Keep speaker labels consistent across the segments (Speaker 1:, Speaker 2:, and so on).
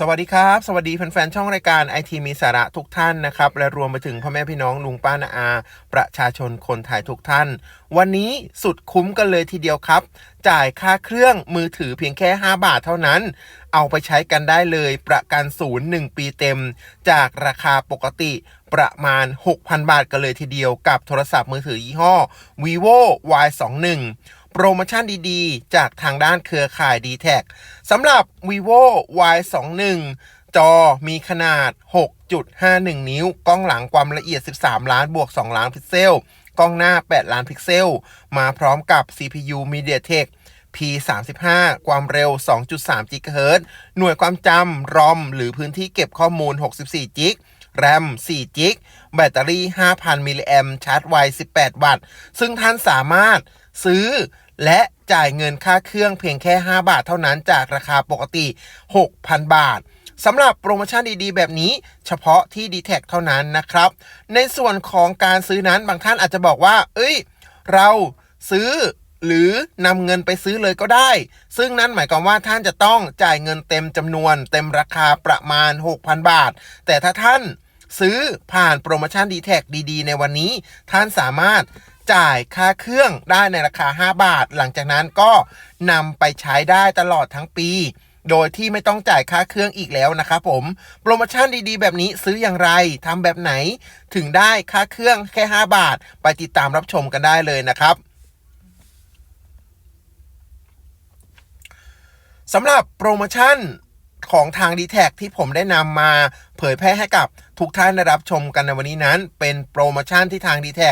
Speaker 1: สวัสดีครับ สวัสดีแฟนๆช่องรายการไอทีมีสาระทุกท่านนะครับ และรวมไปถึงพ่อแม่พี่น้องลุงป้านาอา ประชาชนคนไทยทุกท่าน วันนี้สุดคุ้มกันเลยทีเดียวครับ จ่ายค่าเครื่องมือถือเพียงแค่ 5 บาทเท่านั้น เอาไปใช้กันได้เลยประกันศูนย์1ปีเต็ม จากราคาปกติประมาณ 6,000 บาทกันเลยทีเดียวกับโทรศัพท์มือถือยี่ห้อ vivo y21 โปรโมชั่นดีๆ จากทางด้านเครือข่าย d t แทสำหรับ vivo y21 จอมีขนาด 6.51 นิ้ว กล้องหลังความละเอียด 13 ล้านบวก 2 ล้านพิกเซล กล้องหน้า 8 ล้านพิกเซล มาพร้อมกับ CPU MediaTek P35 ความเร็ว 2.3 GHz หน่วยความจำ ROM หรือพื้นที่เก็บข้อมูล 64 g b แรม4 g b แบตเตอรี่ 5,000 มิลลิแอมชาร์จไว 18 วัตต์ ซึ่งท่านสามารถ ซื้อ และจ่ายเงินค่าเครื่องเพียงแค่ 5 บาทเท่านั้นจากราคาปกติ 6,000 บาทสำหรับโปรโมชั่นดีๆ แบบนี้เฉพาะที่ d t แทเท่านั้นนะครับ ในส่วนของการซื้อนั้นบางท่านอาจจะบอกว่า เอ้ย เราซื้อหรือนำเงินไปซื้อเลยก็ได้ ซึ่งนั่นหมายความว่าท่านจะต้องจ่ายเงินเต็มจำนวน เต็มราคาประมาณ 6,000 บาท แต่ถ้าท่านซื้อผ่านโปรโมชั่น d t แทดีๆ ในวันนี้ ท่านสามารถ จ่ายค่าเครื่องได้ในราคา 5 บาท หลังจากนั้นก็นำไปใช้ได้ตลอดทั้งปี โดยที่ไม่ต้องจ่ายค่าเครื่องอีกแล้วนะครับผม โปรโมชั่นดีๆ แบบนี้ซื้ออย่างไรทำแบบไหน ถึงได้ค่าเครื่องแค่ 5 บาท ไปติดตามรับชมกันได้เลยนะครับสำหรับโปรโมชั่นของทาง d t แทที่ผมได้นำมาเผยแพร่ให้กับ ทุกท่านได้รับชมกันในวันนี้นั้น เป็นโปรโมชั่นที่ทาง d t แท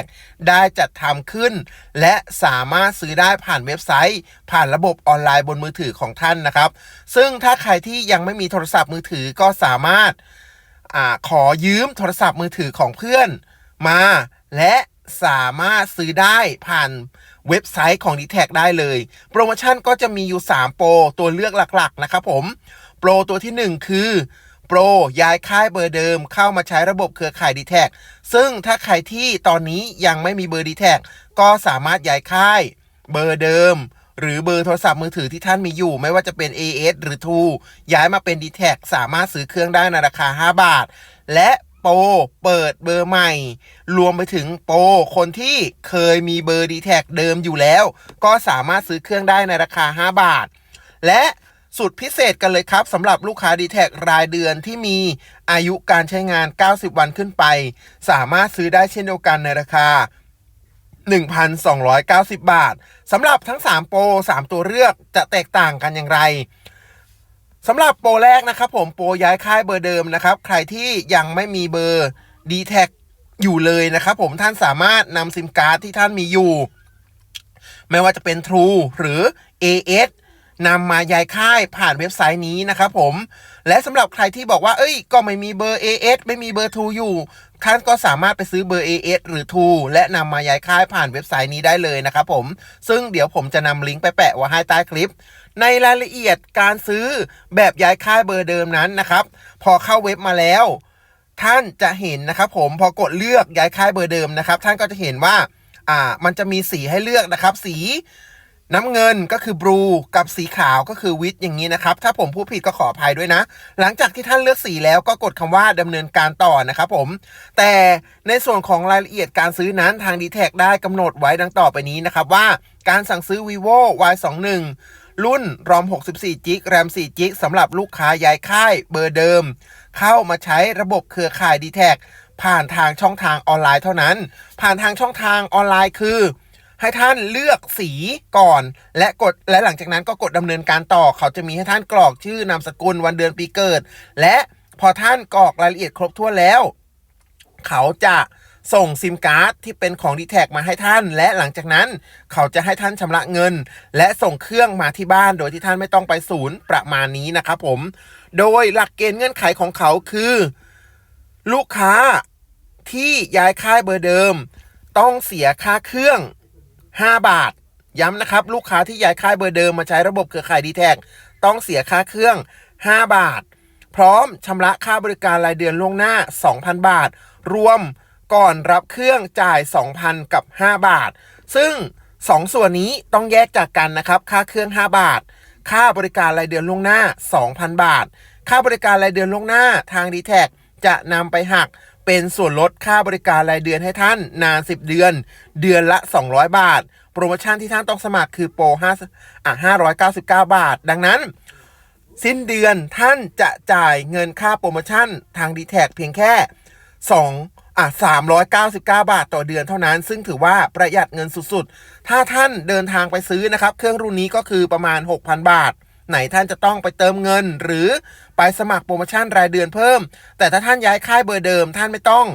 Speaker 1: ได้จัดทำขึ้น และสามารถซื้อได้ผ่านเว็บไซต์ ผ่านระบบออนไลน์บนมือถือของท่านนะครับ ซึ่งถ้าใครที่ยังไม่มีโทรศัพท์มือถือก็สามารถอขอยืมโทรศัพท์มือถือของเพื่อนมา และสามารถซื้อได้ผ่านเว็บไซต์ของ d t แทได้เลย โปรโมชั่นก็จะมีอยู่ 3 โปร ตัวเลือกหลัก ๆ นะครับผม โปรตัวที่ 1 คือ โปรย้ายค่ายเบอร์เดิมเข้ามาใช้ระบบเครือข่าย d t แท็ซึ่งถ้าใครที่ตอนนี้ยังไม่มีเบอร์ d t แท็ก็สามารถย้ายค่ายเบอร์เดิม หรือเบอร์โทรศัพท์มือถือที่ท่านมีอยู่ ไม่ว่าจะเป็น AS หรือ True ย้ายมาเป็น d t แทสามารถซื้อเครื่องได้ในราคา 5 บาท และโปรเปิดเบอร์ใหม่ รวมไปถึงโปรคนที่เคยมีเบอร์ d t แทเดิมอยู่แล้ว ก็สามารถซื้อเครื่องได้ในราคา 5 บาท และ สุดพิเศษกันเลยครับสำหรับลูกค้า d t แทรายเดือนที่มีอายุการใช้งาน 90 วันขึ้นไป สามารถซื้อได้เช่นเดียวกันในราคา 1,290 บาทสำหรับทั้ง 3 โปร 3 ตัวเลือกจะแตกต่างกันอย่างไรสำหรับโปรแรกนะครับผมโปรย้ายค่ายเบอร์เดิมนะครับ ใครที่ยังไม่มีเบอร์ d t แทอยู่เลยนะครับผมท่านสามารถนำซิมการ์ดที่ท่านมีอยู่ ไม่ว่าจะเป็น True หรือ AS นำมาย้ายค่ายผ่านเว็บไซต์นี้นะครับผม และสำหรับใครที่บอกว่า เอ้ย ก็ไม่มีเบอร์ AS ไม่มีเบอร์ True อยู่ท่านก็สามารถไปซื้อเบอร์ AS หรือ True และนำมาย้ายค่ายผ่านเว็บไซต์นี้ได้เลยนะครับผม ซึ่งเดี๋ยวผมจะนำลิงก์ไปแปะไว้ให้ใต้คลิป ในรายละเอียดการซื้อแบบย้ายค่ายเบอร์เดิมนั้นนะครับ พอเข้าเว็บมาแล้ว ท่านจะเห็นนะครับผม พอกดเลือกย้ายค่ายเบอร์เดิมนะครับ ท่านก็จะเห็นว่า อ่า มันจะมีสีให้เลือกนะครับ สี น้ำเงินก็คือบลูกับสีขาวก็คือวิทอย่างนี้นะครับ ถ้าผมพูดผิดก็ขออภัยด้วยนะ หลังจากที่ท่านเลือกสีแล้วก็กดคำว่าดำเนินการต่อนะครับผม แต่ในส่วนของรายละเอียดการซื้อนั้นทาง d t แทได้กำหนดไว้ดังต่อไปนี้นะครับว่าการสั่งซื้อ vivo y21 รุ่นรอม 64 g b แรม4 g b สำหรับลูกค้าย้ายค่ายเบอร์เดิม เข้ามาใช้ระบบเครือข่าย d t แทผ่านทางช่องทางออนไลน์เท่านั้น ผ่านทางช่องทางออนไลน์คือ ให้ท่านเลือกสีก่อน และกดและหลังจากนั้นก็กดดำเนินการต่อ เขาจะมีให้ท่านกรอกชื่อนามสกุลวันเดือนปีเกิด และพอท่านกรอกรายละเอียดครบถ้วนแล้ว เขาจะส่งซิมการ์ดที่เป็นของ d t แทมาให้ท่าน และหลังจากนั้นเขาจะให้ท่านชำระเงิน และส่งเครื่องมาที่บ้านโดยที่ท่านไม่ต้องไปศูนย์ประมาณนี้นะครับผม โดยหลักเกณฑ์เงื่อนไขของเขาคือ ลูกค้าที่ย้ายค่ายเบอร์เดิม ต้องเสียค่าเครื่อง 5 บาท ย้ำนะครับ ลูกค้าที่ย้ายค่ายเบอร์เดิมมาใช้ระบบเครือข่ายดีแท็ต้องเสียค่าเครื่อง 5 บาท พร้อมชำระค่าบริการรายเดือนล่วงหน้า 2,000 บาท รวมก่อนรับเครื่องจ่าย 2,000 กับ 5 บาท ซึ่ง 2 ส่วนนี้ต้องแยกจากกันนะครับ ค่าเครื่อง 5 บาท ค่าบริการรายเดือนล่วงหน้า 2,000 บาท ค่าบริการรายเดือนล่วงหน้าทาง d t แท็จะนำไปหัก เป็นส่วนลดค่าบริการรายเดือนให้ท่านนาน 10 เดือน เดือนละ 200 บาท โปรโมชั่นที่ท่านต้องสมัครคือโปร5อะ599 บาท ดังนั้น สิ้นเดือนท่านจะจ่ายเงินค่าโปรโมชั่นทาง d t แทเพียงแค่ 2อะ399 บาทต่อเดือนเท่านั้น ซึ่งถือว่าประหยัดเงินสุดๆ ถ้าท่านเดินทางไปซื้อนะครับ เครื่องรุ่นนี้ก็คือประมาณ 6,000 บาท ไหนท่านจะต้องไปเติมเงิน หรือไปสมัครโปรโมชั่นรายเดือนเพิ่ม แต่ถ้าท่านย้ายค่ายเบอร์เดิม ท่านไม่ต้อง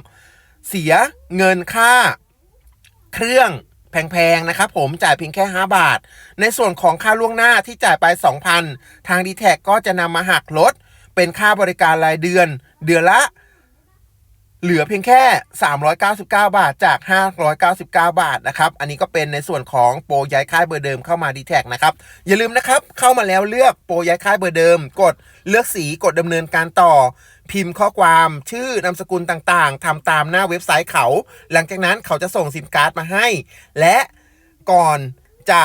Speaker 1: เสียเงินค่าเครื่องแพงๆ นะครับผมจ่ายเพียงแค่ 5 บาท ในส่วนของค่าล่วงหน้าที่จ่ายไป 2,000 ทาง d t แทก็จะนำมาหักลด เป็นค่าบริการรายเดือน เดือนละ เหลือเพียงแค่ 399 บาทจาก 599 บาทนะครับ อันนี้ก็เป็นในส่วนของโปรย้ายค่ายเบอร์เดิมเข้ามา d t แท็นะครับ อย่าลืมนะครับ เข้ามาแล้วเลือกโปรย้ายค่ายเบอร์เดิม กดเลือกสีกดดำเนินการต่อ พิมพ์ข้อความชื่อนามสกุลต่างๆทำตามหน้าเว็บไซต์เขา หลังจากนั้นเขาจะส่งซิมการ์ดมาให้ และก่อนจะ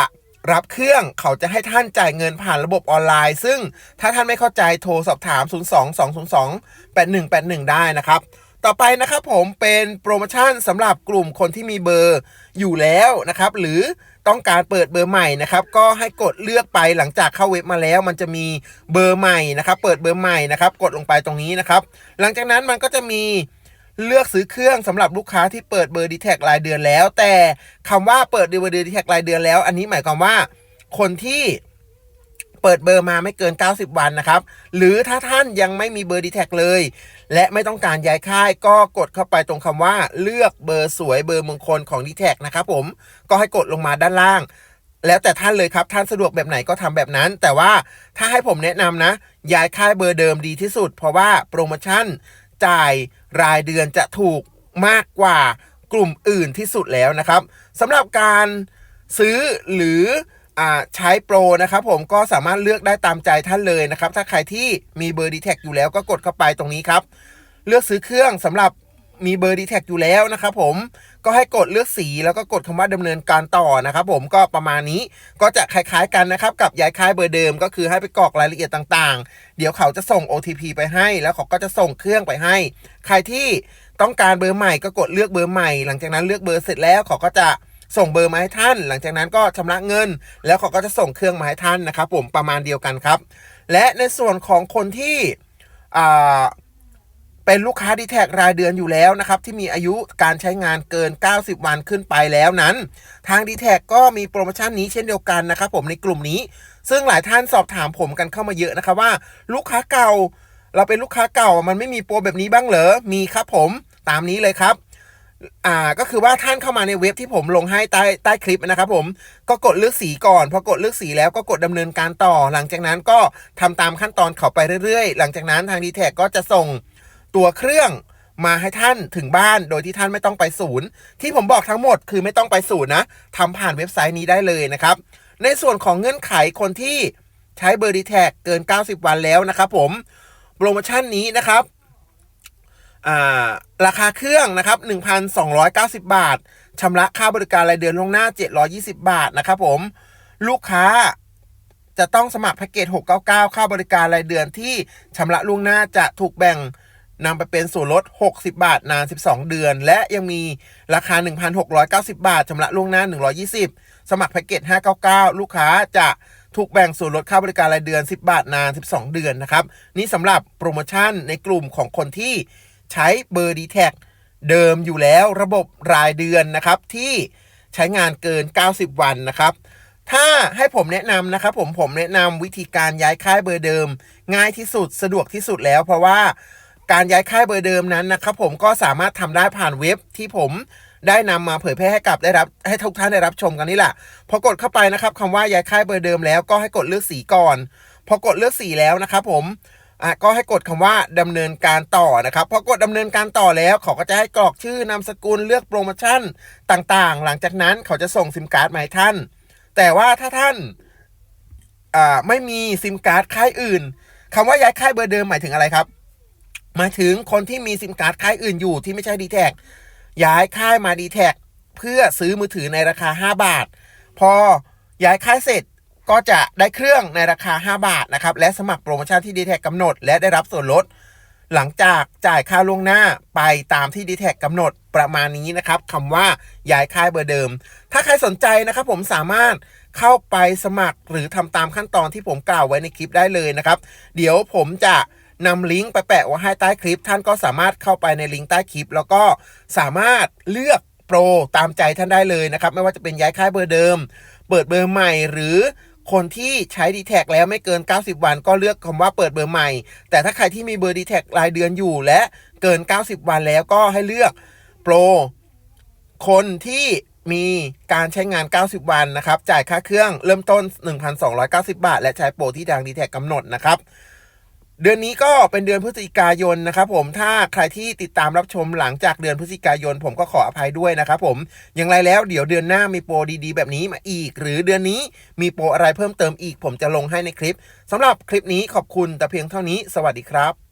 Speaker 1: รับเครื่องเขาจะให้ท่านจ่ายเงินผ่านระบบออนไลน์ ซึ่งถ้าท่านไม่เข้าใจโทรสอบถาม 02 202 8181 ได้นะครับ ต่อไปนะครับผมเป็นโปรโมชั่นสำหรับกลุ่มคนที่มีเบอร์อยู่แล้วนะครับ หรือต้องการเปิดเบอร์ใหม่นะครับ ก็ให้กดเลือกไปหลังจากเข้าเว็บมาแล้ว มันจะมีเบอร์ใหม่นะครับ เปิดเบอร์ใหม่นะครับ กดลงไปตรงนี้นะครับ หลังจากนั้นมันก็จะมีเลือกซื้อเครื่องสำหรับลูกค้าที่เปิดเบอร์ดีแท็รายเดือนแล้ว แต่คำว่าเปิดเบอร์ดีแท็รายเดือนแล้ว อันนี้หมายความว่าคนที่ เปิดเบอร์มาไม่เกิน 90 วันนะครับ หรือถ้าท่านยังไม่มีเบอร์ดีแท็เลย และไม่ต้องการย้ายค่าย ก็กดเข้าไปตรงคำว่าเลือกเบอร์สวยเบอร์มงคลของดีแท็นะครับผมก็ให้กดลงมาด้านล่าง แล้วแต่ท่านเลยครับท่านสะดวกแบบไหนก็ทำแบบนั้น แต่ว่าถ้าให้ผมแนะนำนะ ย้ายค่ายเบอร์เดิมดีที่สุด เพราะว่าโปรโมชั่นจ่ายรายเดือนจะถูกมากกว่ากลุ่มอื่นที่สุดแล้วนะครับสำหรับการซื้อหรือ ใช้โปรนะครับผมก็สามารถเลือกได้ตามใจท่านเลยนะครับ ถ้าใครที่มีเบอร์ดีแท็อยู่แล้วก็กดเข้าไปตรงนี้ครับ เลือกซื้อเครื่องสำหรับมีเบอร์ดีแท็อยู่แล้วนะครับผมก็ให้กดเลือกสีแล้วก็กดคำว่าดำเนินการต่อนะครับผมก็ประมาณนี้ก็จะคล้าย ๆ กันนะครับ กับย้ายค่ายเบอร์เดิม ก็คือให้ไปกรอกรายละเอียดต่างๆ เดี๋ยวเขาจะส่ง OTP ไปให้ แล้วเขาก็จะส่งเครื่องไปให้ ใครที่ต้องการเบอร์ใหม่ก็กดเลือกเบอร์ใหม่ หลังจากนั้นเลือกเบอร์เสร็จแล้วเขาก็จะ ส่งเบอร์มาให้ท่าน หลังจากนั้นก็ชำระเงิน แล้วเขาก็จะส่งเครื่องมาให้ท่านนะครับผมประมาณเดียวกันครับ และในส่วนของคนที่เป็นลูกค้าดีแท็รายเดือนอยู่แล้วนะครับ ที่มีอายุการใช้งานเกิน 90 วันขึ้นไปแล้วนั้น ทาง d t แทก็มีโปรโมชั่นนี้เช่นเดียวกันนะครับ ผมในกลุ่มนี้ ซึ่งหลายท่านสอบถามผมกันเข้ามาเยอะนะครับว่า ลูกค้าเก่า เราเป็นลูกค้าเก่ามันไม่มีโปรแบบนี้บ้างเหรอมีครับผมตามนี้เลยครับ อ่าก็คือว่าท่านเข้ามาในเว็บที่ผมลงให้ใต้ใต้คลิปนะครับผมก็กดเลือกสีก่อนพอกดเลือกสีแล้วก็กดดำเนินการต่อ หลังจากนั้นก็ทำตามขั้นตอนเขาไปเรื่อยๆ หลังจากนั้นทาง d t แทก็จะส่งตัวเครื่องมาให้ท่านถึงบ้านโดยที่ท่านไม่ต้องไปศูนย์ ที่ผมบอกทั้งหมดคือไม่ต้องไปศูนย์นะทำผ่านเว็บไซต์นี้ได้เลยนะครับ ในส่วนของเงื่อนไขคนที่ใช้เบอร์ดีแท็เกิน 90 วันแล้วนะครับผมโปรโมชั่นนี้นะครับ ราคาเครื่องนะครับ 1,290 บาทชำระค่าบริการรายเดือนล่วงหน้า 720 บาทนะครับผม ลูกค้าจะต้องสมัครแพ็กเกจ 699 ค่าบริการรายเดือนที่ชำระล่วงหน้าจะถูกแบ่งนำไปเป็นส่วนลด 60 บาท นาน 12 เดือน และยังมีราคา 1,690 บาทชำระล่วงหน้า 120 สมัครแพ็กเกจ 599 ลูกค้าจะถูกแบ่งส่วนลดค่าบริการรายเดือน 10 บาท นาน 12 เดือนนะครับ นี่สำหรับโปรโมชั่นในกลุ่มของคนที่ ใช้เบอร์ d t แทเดิมอยู่แล้วระบบรายเดือนนะครับที่ใช้งานเกิน 90 วันนะครับ ถ้าให้ผมแนะนำนะครับ ผมผมแนะนำวิธีการย้ายค่ายเบอร์เดิม ง่ายที่สุดสะดวกที่สุดแล้ว เพราะว่าการย้ายค่ายเบอร์เดิมนั้นนะครับ ผมก็สามารถทำได้ผ่านเว็บที่ผมได้นำมาเผยแพร่ให้กับได้รับให้ทุกท่านได้รับชมกันนี่แหละพอกดเข้าไปนะครับคำว่าย้ายค่ายเบอร์เดิมแล้วก็ให้กดเลือกสีก่อน พอกดเลือกสีแล้วนะครับผม อะก็ให้กดคำว่าดำเนินการต่อนะครับพอกดดำเนินการต่อแล้วเขาก็จะให้กรอกชื่อนามสกุลเลือกโปรโมชั่นต่างๆ หลังจากนั้นเขาจะส่งซิมการ์ดมาให้ท่าน แต่ว่าถ้าท่านอ่าไม่มีซิมการ์ดค่ายอื่นคำว่าย้ายค่ายเบอร์เดิมหมายถึงอะไรครับหมายถึงคนที่มีซิมการ์ดค่ายอื่นอยู่ที่ไม่ใช่ d t แท็ย้ายค่ายมา d t แท็เพื่อซื้อมือถือในราคา 5 บาท พอย้ายค่ายเสร็จ ก็จะได้เครื่องในราคา 5 บาทนะครับ และสมัครโปรโมชั่นที่ d t แทกกำหนด และได้รับส่วนลด หลังจากจ่ายค่าล่วงหน้าไปตามที่ d t แทกกำหนดประมาณนี้นะครับคำว่าย้ายค่ายเบอร์เดิม ถ้าใครสนใจนะครับผมสามารถเข้าไปสมัครหรือทำตามขั้นตอนที่ผมกล่าวไว้ในคลิปได้เลยนะครับ เดี๋ยวผมจะนำลิงก์ไปแปะไว้ให้ใต้คลิป ท่านก็สามารถเข้าไปในลิงก์ใต้คลิป แล้วก็สามารถเลือกโปรตามใจท่านได้เลยนะครับ ไม่ว่าจะเป็นย้ายค่ายเบอร์เดิม เปิดเบอร์ใหม่หรือ คนที่ใช้ดีแท็แล้วไม่เกิน 90 วันก็เลือกคำว่าเปิดเบอร์ใหม่ แต่ถ้าใครที่มีเบอร์ดีแท็รายเดือนอยู่และเกิน 90 วันแล้วก็ให้เลือกโปรคนที่มีการใช้งาน 90 วันนะครับ จ่ายค่าเครื่องเริ่มต้น 1,290 บาท และใช้โปรที่ทางดีแท็กกำหนดนะครับ เดือนนี้ก็เป็นเดือนพฤศจิกายนนะครับผมถ้าใครที่ติดตามรับชมหลังจากเดือนพฤศจิกายน ผมก็ขออภัยด้วยนะครับผมอย่างไรแล้วเดี๋ยวเดือนหน้ามีโปรดีๆ แบบนี้มาอีก หรือเดือนนี้มีโปรอะไรเพิ่มเติมอีก ผมจะลงให้ในคลิปสำหรับคลิปนี้ขอบคุณแต่เพียงเท่านี้ สวัสดีครับ